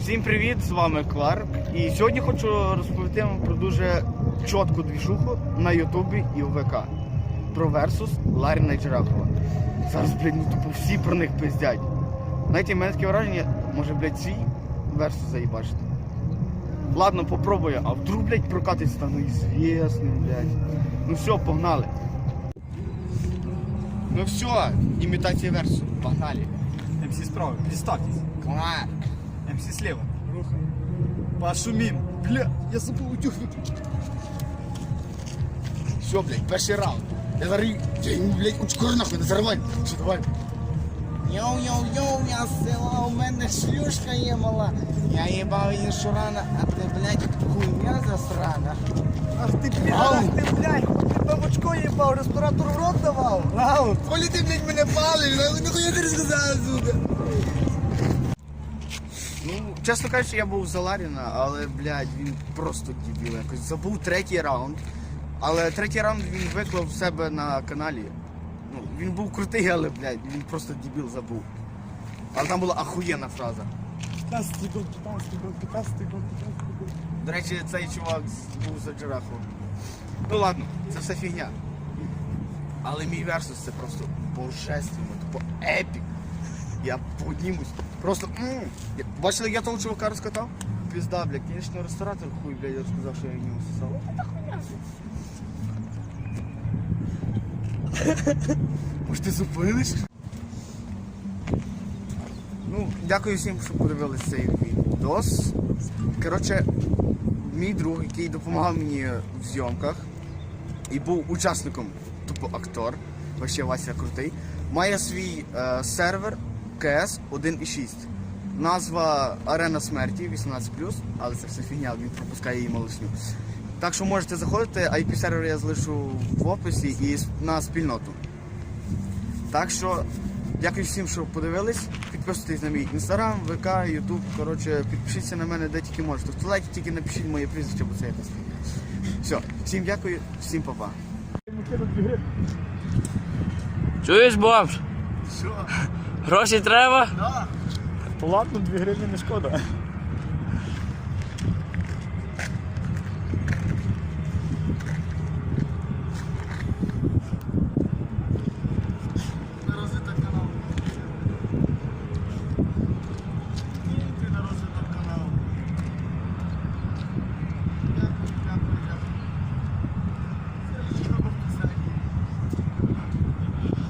Всім привіт, з вами Кларк. І сьогодні хочу розповісти вам про дуже чітку двіжуху на Ютубі і у ВК. Про Версус Ларіна Джерахова. Зараз, блядь, ну тупо всі про них пиздять. Знаєте, в мене таке враження, може, блядь, свій Версус заїбачити. Ладно, попробую, а вдруг, блядь, прокатить стану ізвісним, блядь. Ну все, погнали. Ну все, імітація Версусу, погнали. МС справа, представьтесь. Кларк. МС слева. Рухаем. Пошумим. Бля, я забыл утюг выключить. Все, блядь, перший раунд. Я зараз, я йому, блядь, учкор нахуй, не зарвань. Все, давай. Йоу-йоу-йоу, я з села, у мене шлюшка є мала. Я їбав її шурана, а ти, блядь, хуйня засрана. Ах ты, блядь, ах ты, блядь. Тебе в очко їбав, респіратор в рот давав. Раунд. Коли ти, блядь, мене палиш, нахуя ти розказав, сука. Чесно кажучи, я був за Ларіна, але, блядь, він просто дебіл якось. Забув третій раунд. Але третій раунд він виклав в себе на каналі. Ну, він був крутий, але, блядь, він просто дебіл забув. Але там була ахуєнна фраза. 15 год, 15 год, 15 год, 15 год. До речі, цей чувак був за Джераху. Ну ладно, це все фігня. Але мій версус це просто божественно, тупо епік. Я поднімусь. Просто. Бачили, я того чувака розкатав? Пізда, блядь, звісно, ресторатор хуй, блядь, я сказав, що я його сосав. Може ти зупиниш? Ну, дякую всім, що подивилися цей відос. Коротше, мій друг, який допомагав мені в зйомках і був учасником, тупо актор, вообще Вася крутий, має свій е, сервер КС 1.6. Назва Арена смерті 18, але це все фігня, він пропускає її малишню. Так що можете заходити, IP сервер я залишу в описі і на спільноту. Так що дякую всім, що подивились. Підписуйтесь на мій інстаграм, ВК, Ютуб. Коротше, підпишіться на мене де тільки можете. В туалеті тільки напишіть моє прізвище, бо це якось фігня. Все, всім дякую, всім па-па. Чуєш, бомж? Що? Гроші треба? То ладно, 2 гривні не шкода.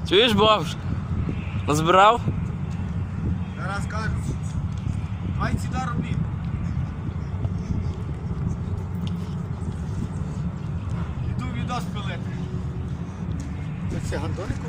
Чуєш, бомж? Назбирав? Зараз кажу. Май сюди робіть. Іду відос пилити. Це все гандони